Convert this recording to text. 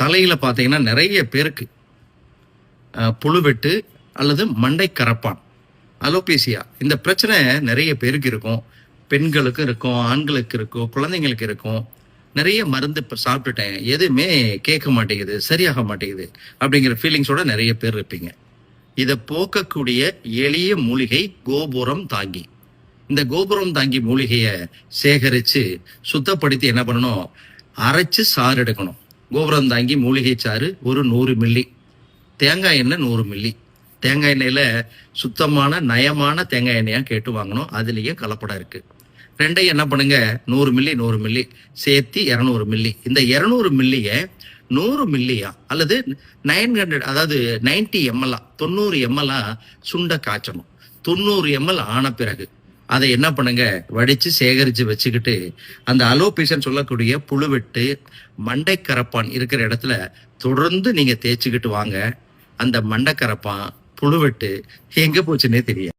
தலையில் பார்த்தீங்கன்னா நிறைய பேருக்கு புழுவெட்டு அல்லது மண்டை கரப்பான் அலோபேசியா இந்த பிரச்சனை நிறைய பேருக்கு இருக்கும். பெண்களுக்கும் இருக்கும் ஆண்களுக்கு இருக்கும் குழந்தைங்களுக்கு இருக்கும். நிறைய மருந்து இப்போ சாப்பிட்டுட்டேன். எதுவுமே கேட்க மாட்டேங்குது சரியாக மாட்டேங்குது அப்படிங்கிற ஃபீலிங்ஸோட நிறைய பேர் இருப்பீங்க. இதை போக்கக்கூடிய எளிய மூலிகை கோபுரம் தாங்கி. இந்த கோபுரம் தாங்கி மூலிகையை சேகரித்து சுத்தப்படுத்தி என்ன பண்ணணும்? அரைச்சு சாறு எடுக்கணும். கோபுரம் தாங்கி மூலிகை சாறு ஒரு நூறு மில்லி. தேங்காய் எண்ணெய் நூறு மில்லி. தேங்காய் எண்ணெயில் சுத்தமான நயமான தேங்காய் எண்ணெயாக கேட்டு வாங்கணும். அதுலேயே கலப்படம் இருக்குது ரெண்டையும் என்ன பண்ணுங்க? நூறு மில்லி நூறு மில்லி. சேர்த்து இரநூறு மில்லி. இந்த இரநூறு மில்லியை நூறு மில்லியா அல்லது நைன் ஹண்ட்ரட் அதாவது நைன்டி எம்எல்ஆ தொண்ணூறு எம்எல்ஆ சுண்ட காய்ச்சணும். தொண்ணூறு எம்எல் ஆன பிறகு அதை என்ன பண்ணுங்க? வடிச்சு சேகரித்து வச்சுக்கிட்டு அந்த அலோபேஷன் சொல்லக்கூடிய புழுவெட்டு மண்டைக்கரப்பான் இருக்கிற இடத்துல தொடர்ந்து நீங்கள் தேய்ச்சிக்கிட்டு வாங்க. அந்த மண்டைக்கரப்பான் புழுவெட்டு எங்கே போச்சுன்னே தெரியாது.